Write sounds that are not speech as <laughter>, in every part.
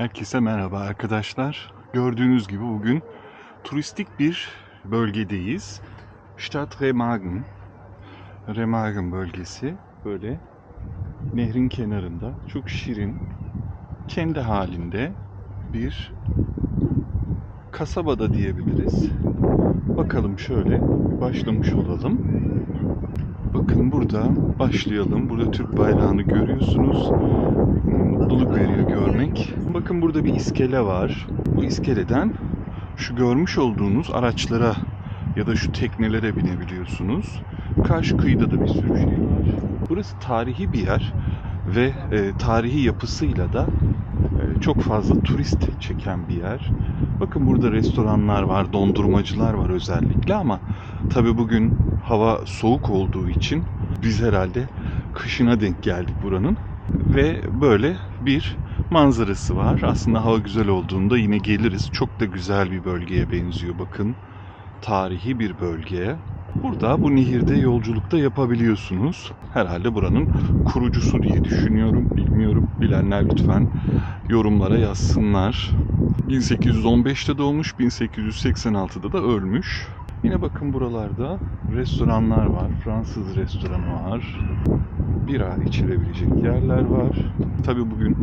Herkese merhaba arkadaşlar. Gördüğünüz gibi bugün turistik bir bölgedeyiz. Stadt Remagen. Remagen bölgesi böyle nehrin kenarında çok şirin kendi halinde bir kasabada diyebiliriz. Bakalım şöyle başlamış olalım. Bakın burada başlayalım. Burada Türk bayrağını görüyorsunuz. Mutluluk veriyor görmek. Bakın burada bir iskele var. Bu iskeleden şu görmüş olduğunuz araçlara ya da şu teknelere binebiliyorsunuz. Karşı kıyıda da bir sürü şey var. Burası tarihi bir yer ve e, tarihi yapısıyla da e, çok fazla turist çeken bir yer. Bakın burada restoranlar var, dondurmacılar var özellikle ama tabi bugün hava soğuk olduğu için biz herhalde kışına denk geldik buranın ve böyle bir manzarası var. Aslında hava güzel olduğunda yine geliriz. Çok da güzel bir bölgeye benziyor bakın. Tarihi bir bölgeye. Burada bu nehirde yolculukta yapabiliyorsunuz. Herhalde buranın kurucusu diye düşünüyorum. Bilmiyorum. Bilenler lütfen yorumlara yazsınlar. 1815'te doğmuş, 1886'da da ölmüş. Yine bakın buralarda restoranlar var. Fransız restoranı var. Bira içilebilecek yerler var. Tabii bugün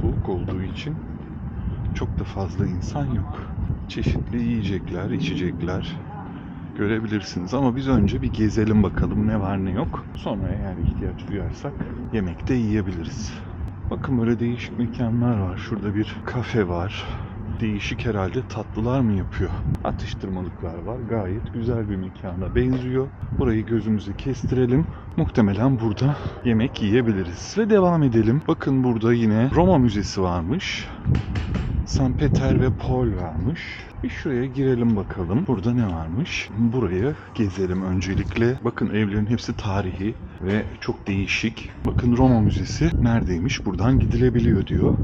soğuk olduğu için çok da fazla insan yok. Çeşitli yiyecekler, içecekler görebilirsiniz. Ama biz önce bir gezelim bakalım ne var ne yok. Sonra eğer ihtiyaç duyarsak yemek de yiyebiliriz. Bakın böyle değişik mekanlar var. Şurada bir kafe var. Değişik herhalde tatlılar mı yapıyor? Atıştırmalıklar var. Gayet güzel bir mekana benziyor. Burayı gözümüze kestirelim. Muhtemelen burada yemek yiyebiliriz. Ve devam edelim. Bakın burada yine Roma Müzesi varmış. St. Peter ve Paul varmış. Bir şuraya girelim bakalım. Burada ne varmış? Burayı gezelim öncelikle. Bakın evlerin hepsi tarihi ve çok değişik. Bakın Roma Müzesi neredeymiş? Buradan gidilebiliyor diyor.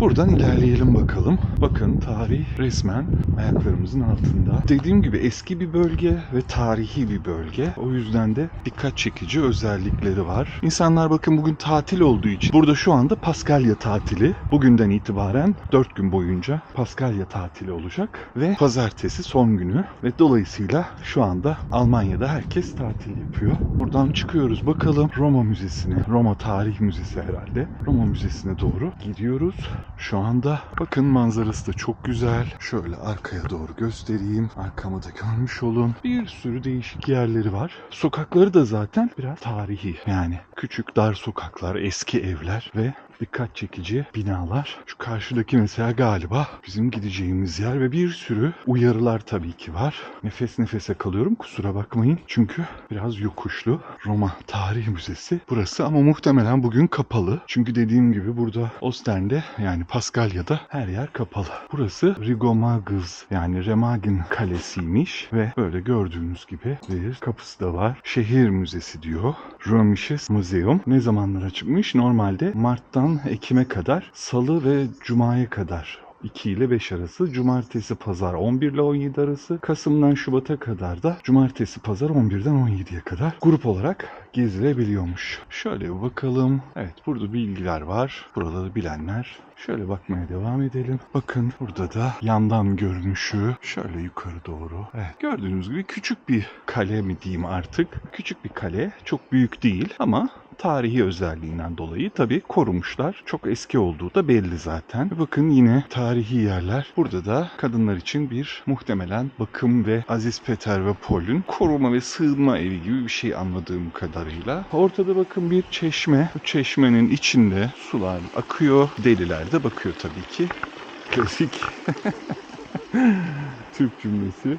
Buradan ilerleyelim bakalım. Bakın tarih resmen ayaklarımızın altında. Dediğim gibi eski bir bölge ve tarihi bir bölge. O yüzden de dikkat çekici özellikleri var. İnsanlar bakın bugün tatil olduğu için burada şu anda Paskalya tatili. Bugünden itibaren 4 gün boyunca Paskalya tatili olacak ve pazartesi son günü ve dolayısıyla şu anda Almanya'da herkes tatil yapıyor. Buradan çıkıyoruz bakalım Roma Müzesi'ne. Roma Tarih Müzesi herhalde. Roma Müzesi'ne doğru gidiyoruz. Şu anda bakın manzarası da çok güzel. Şöyle arkaya doğru göstereyim. Arkamı da görmüş olun. Bir sürü değişik yerleri var. Sokakları da zaten biraz tarihi. Yani küçük dar sokaklar, eski evler ve dikkat çekici binalar. Şu karşıdaki mesela galiba bizim gideceğimiz yer ve bir sürü uyarılar tabii ki var. Nefes nefese kalıyorum kusura bakmayın. Çünkü biraz yokuşlu. Roma Tarih Müzesi burası ama muhtemelen bugün kapalı. Çünkü dediğim gibi burada Ostern'de yani Paskalya'da her yer kapalı. Burası Rigomagus yani Remagen Kalesi'ymiş ve böyle gördüğünüz gibi bir kapısı da var. Şehir Müzesi diyor. Römisches Museum. Ne zamanlar çıkmış? Normalde Mart'tan Ekim'e kadar, Salı ve Cuma'ya kadar 2 ile 5 arası, cumartesi pazar 11 ile 17 arası, Kasım'dan Şubat'a kadar da cumartesi pazar 11'den 17'ye kadar grup olarak gezilebiliyormuş. Şöyle bir bakalım. Evet burada bilgiler var. Burada da bilenler. Şöyle bakmaya devam edelim. Bakın burada da yandan görünüşü şöyle yukarı doğru. Evet gördüğünüz gibi küçük bir kale mi diyeyim artık. Küçük bir kale. Çok büyük değil ama tarihi özelliğinden dolayı tabii korumuşlar. Çok eski olduğu da belli zaten. Bakın yine tarihi yerler. Burada da kadınlar için bir muhtemelen bakım ve Aziz Peter ve Paul'ün koruma ve sığınma evi gibi bir şey anladığım kadarıyla. Ortada bakın bir çeşme. Bu çeşmenin içinde sular akıyor. Deliler de bakıyor tabii ki. Klasik <laughs> Türk cümlesi.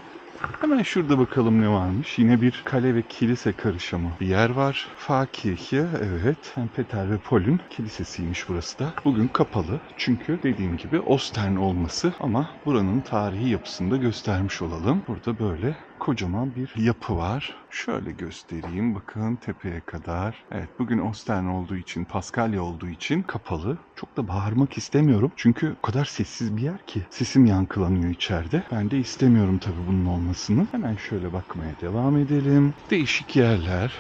Hemen şurada bakalım ne varmış. Yine bir kale ve kilise karışımı bir yer var. Fakirche, evet. Peter ve Paul'ün kilisesiymiş burası da. Bugün kapalı. Çünkü dediğim gibi Ostern olması ama buranın tarihi yapısını da göstermiş olalım. Burada böyle kocaman bir yapı var. Şöyle göstereyim. Bakın tepeye kadar. Evet bugün Ostern olduğu için, Paskalya olduğu için kapalı. Çok da bağırmak istemiyorum. Çünkü o kadar sessiz bir yer ki. Sesim yankılanıyor içeride. Ben de istemiyorum tabii bunun olmasını. Hemen şöyle bakmaya devam edelim. Değişik yerler.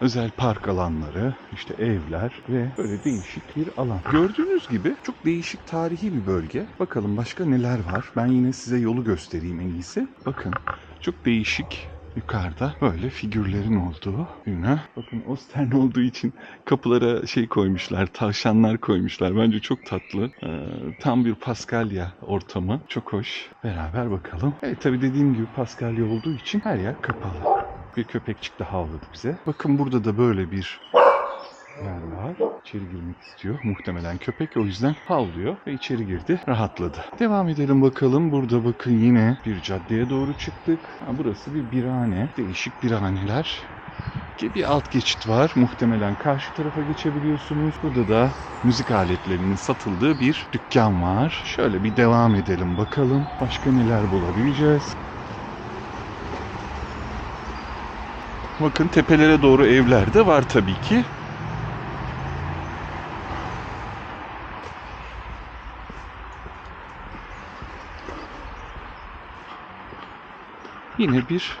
Özel park alanları, işte evler ve böyle değişik bir alan. Gördüğünüz gibi çok değişik tarihi bir bölge. Bakalım başka neler var. Ben yine size yolu göstereyim en iyisi. Bakın çok değişik yukarıda böyle figürlerin olduğu yine. Bakın Ostern olduğu için kapılara şey koymuşlar, tavşanlar koymuşlar. Bence çok tatlı. Ee, tam bir Paskalya ortamı. Çok hoş. Beraber bakalım. Evet tabii dediğim gibi Paskalya olduğu için her yer kapalı. Bir köpekçik de havladı bize. Bakın burada da böyle bir yer var. İçeri girmek istiyor. Muhtemelen köpek o yüzden havlıyor ve içeri girdi. Rahatladı. Devam edelim bakalım. Burada bakın yine bir caddeye doğru çıktık. Ha, burası bir birane. Değişik biraneler. Ki Bir alt geçit var. Muhtemelen karşı tarafa geçebiliyorsunuz. Burada da müzik aletlerinin satıldığı bir dükkan var. Şöyle bir devam edelim bakalım. Başka neler bulabileceğiz. Bakın tepelere doğru evler de var tabii ki. Yine bir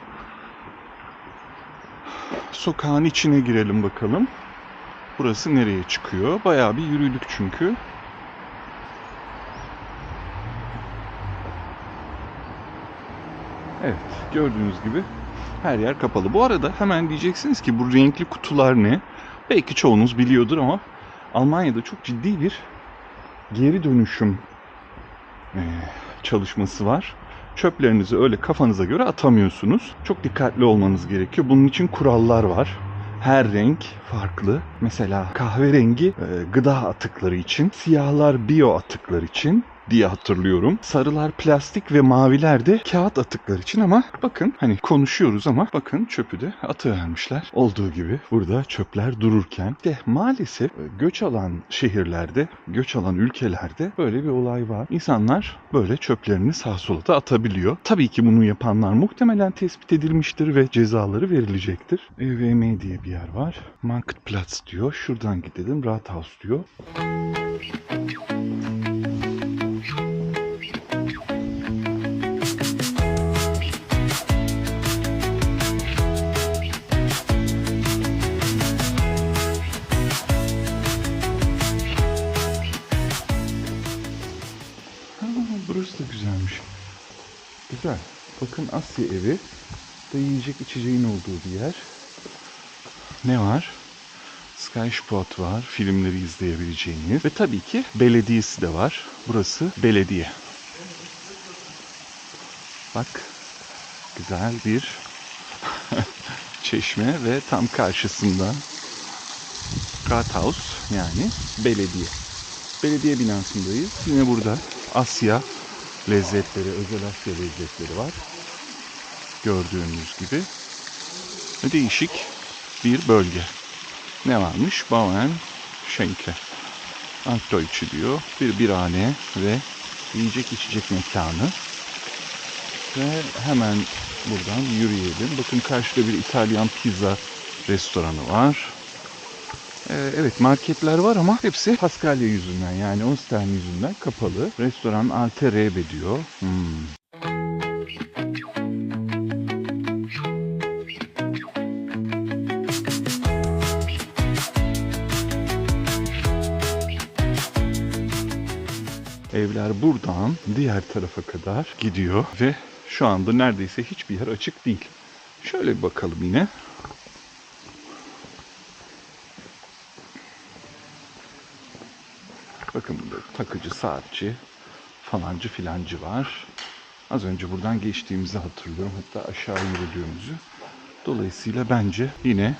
sokağın içine girelim bakalım. Burası nereye çıkıyor? Bayağı bir yürüdük çünkü. Evet, gördüğünüz gibi her yer kapalı. Bu arada hemen diyeceksiniz ki bu renkli kutular ne? Belki çoğunuz biliyordur ama Almanya'da çok ciddi bir geri dönüşüm eee, çalışması var. Çöplerinizi öyle kafanıza göre atamıyorsunuz. Çok dikkatli olmanız gerekiyor. Bunun için kurallar var. Her renk farklı. Mesela kahverengi e, gıda atıkları için, siyahlar biyo atıklar için diye hatırlıyorum. Sarılar plastik ve maviler de kağıt atıklar için ama bakın hani konuşuyoruz ama bakın çöpü de atıvermişler. Olduğu gibi burada çöpler dururken de maalesef e, göç alan şehirlerde, göç alan ülkelerde böyle bir olay var. İnsanlar böyle çöplerini sağa sola da atabiliyor. Tabii ki bunu yapanlar muhtemelen tespit edilmiştir ve cezaları verilecektir. EVM diye bir yer var. Marktplatz diyor. Şuradan gidelim. Rathaus diyor. Ha, Asya evi. Da yiyecek içeceğin olduğu bir yer. Ne var? Sky Spot var. Filmleri izleyebileceğiniz. Ve tabii ki belediyesi de var. Burası belediye. Bak. Güzel bir <laughs> çeşme ve tam karşısında Rathaus yani belediye. Belediye binasındayız. Yine burada Asya lezzetleri, özel Asya lezzetleri var. Gördüğünüz gibi. Değişik bir bölge. Ne varmış? Bauern Schenke. Antdoyçu diyor. Bir birane ve yiyecek içecek mekanı. Ve hemen buradan yürüyelim. Bakın karşıda bir İtalyan pizza restoranı var. Ee, evet marketler var ama hepsi Paskalya yüzünden yani Ostern yüzünden kapalı. Restoran Alte Rebe diyor. Hmm. Evler buradan diğer tarafa kadar gidiyor ve şu anda neredeyse hiçbir yer açık değil. Şöyle bir bakalım yine. Bakın burada takıcı, saatçi, falancı filancı var. Az önce buradan geçtiğimizi hatırlıyorum. Hatta aşağı yürüdüğümüzü. Dolayısıyla bence yine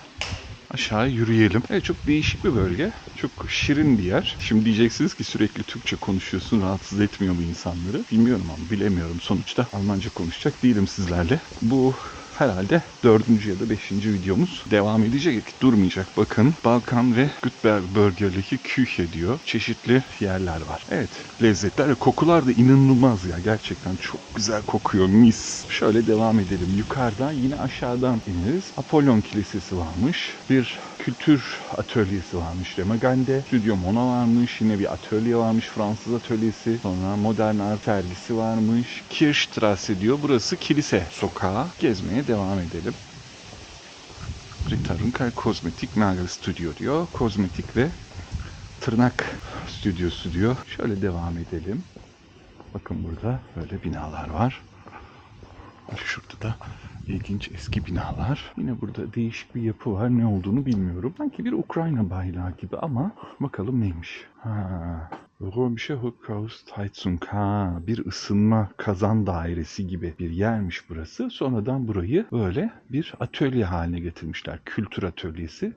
aşağı yürüyelim. Evet çok değişik bir bölge. Çok şirin bir yer. Şimdi diyeceksiniz ki sürekli Türkçe konuşuyorsun. Rahatsız etmiyor bu insanları. Bilmiyorum ama bilemiyorum. Sonuçta Almanca konuşacak değilim sizlerle. Bu herhalde dördüncü ya da beşinci videomuz devam edecek. Durmayacak. Bakın Balkan ve Gütberg bölgedeki Küche diyor. Çeşitli yerler var. Evet lezzetler ve kokular da inanılmaz ya. Gerçekten çok güzel kokuyor. Mis. Şöyle devam edelim. Yukarıdan yine aşağıdan ineriz. Apollon Kilisesi varmış. Bir kültür atölyesi varmış Remagande. Stüdyo Mona varmış. Yine bir atölye varmış. Fransız atölyesi. Sonra modern art sergisi varmış. Kirchstrasse diyor. Burası kilise sokağı. Gezmeye devam edelim. Tarunkay Kozmetik Nagal Studio diyor. Kozmetik ve tırnak stüdyosu diyor. Şöyle devam edelim. Bakın burada böyle binalar var. Şurada da ilginç eski binalar. Yine burada değişik bir yapı var. Ne olduğunu bilmiyorum. Sanki bir Ukrayna bayrağı gibi ama bakalım neymiş. Ha. Römische Rückhausheizung. Ha, bir ısınma kazan dairesi gibi bir yermiş burası. Sonradan burayı böyle bir atölye haline getirmişler. Kültür atölyesi.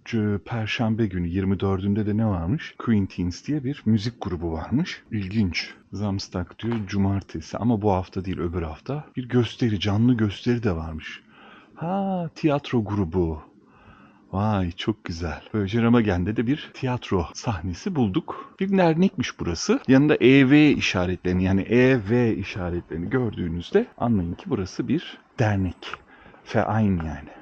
Perşembe günü 24'ünde de ne varmış? Queentines diye bir müzik grubu varmış. İlginç. Samstag diyor cumartesi ama bu hafta değil öbür hafta. Bir gösteri, canlı gösteri de varmış. Ha, tiyatro grubu. Vay çok güzel. Böylece Ramagen'de de bir tiyatro sahnesi bulduk. Bir dernekmiş burası. Yanında EV işaretlerini yani EV işaretlerini gördüğünüzde anlayın ki burası bir dernek. Verein yani.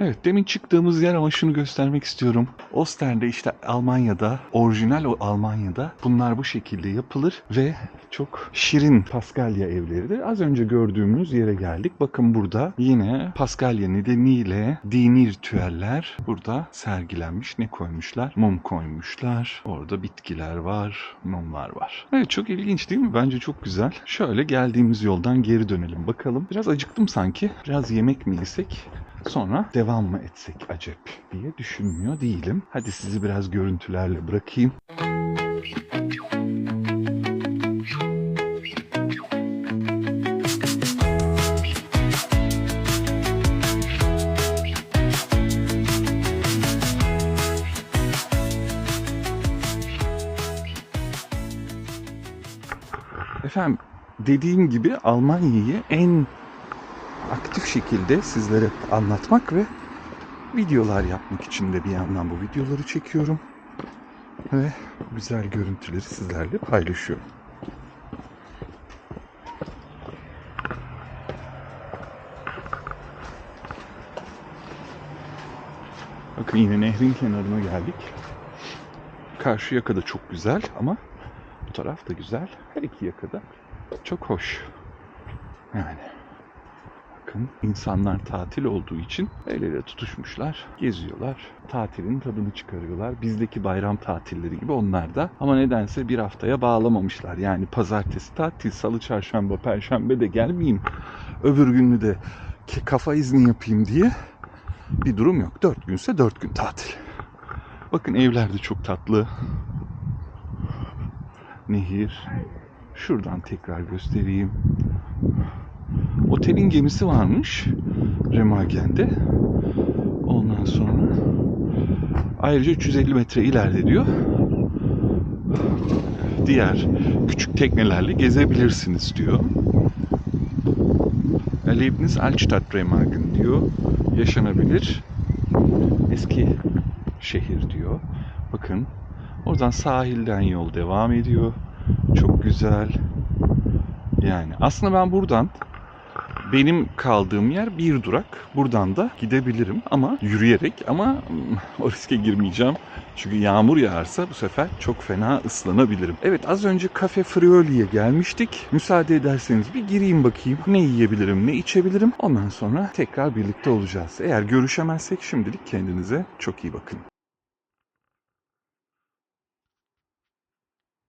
Evet demin çıktığımız yer ama şunu göstermek istiyorum. Ostern'de işte Almanya'da, orijinal o Almanya'da bunlar bu şekilde yapılır ve çok şirin Paskalya evleridir. Az önce gördüğümüz yere geldik. Bakın burada yine Paskalya nedeniyle dini ritüeller burada sergilenmiş. Ne koymuşlar? Mum koymuşlar. Orada bitkiler var, mumlar var. Evet çok ilginç değil mi? Bence çok güzel. Şöyle geldiğimiz yoldan geri dönelim bakalım. Biraz acıktım sanki. Biraz yemek mi yesek? Sonra devam mı etsek acep diye düşünmüyor değilim. Hadi sizi biraz görüntülerle bırakayım. Efendim dediğim gibi Almanya'yı en aktif şekilde sizlere anlatmak ve videolar yapmak için de bir yandan bu videoları çekiyorum. Ve güzel görüntüleri sizlerle paylaşıyorum. Bakın yine nehrin kenarına geldik. Karşı yaka da çok güzel ama bu taraf da güzel. Her iki yaka da çok hoş. Yani bakın insanlar tatil olduğu için el ele tutuşmuşlar, geziyorlar. Tatilin tadını çıkarıyorlar. Bizdeki bayram tatilleri gibi onlar da. Ama nedense bir haftaya bağlamamışlar. Yani pazartesi tatil, salı, çarşamba, perşembe de gelmeyeyim. Öbür günü de kafa izni yapayım diye bir durum yok. Dört günse dört gün tatil. Bakın evler de çok tatlı. Nehir. Şuradan tekrar göstereyim. Otelin gemisi varmış Remagen'de. Ondan sonra ayrıca 350 metre ileride diyor. Diğer küçük teknelerle gezebilirsiniz diyor. Erlebnis Altstadt Remagen diyor. Yaşanabilir. Eski şehir diyor. Bakın oradan sahilden yol devam ediyor. Çok güzel. Yani aslında ben buradan benim kaldığım yer bir durak. Buradan da gidebilirim ama yürüyerek ama mm, o riske girmeyeceğim. Çünkü yağmur yağarsa bu sefer çok fena ıslanabilirim. Evet az önce Cafe Frioli'ye gelmiştik. Müsaade ederseniz bir gireyim bakayım. Ne yiyebilirim, ne içebilirim. Ondan sonra tekrar birlikte olacağız. Eğer görüşemezsek şimdilik kendinize çok iyi bakın.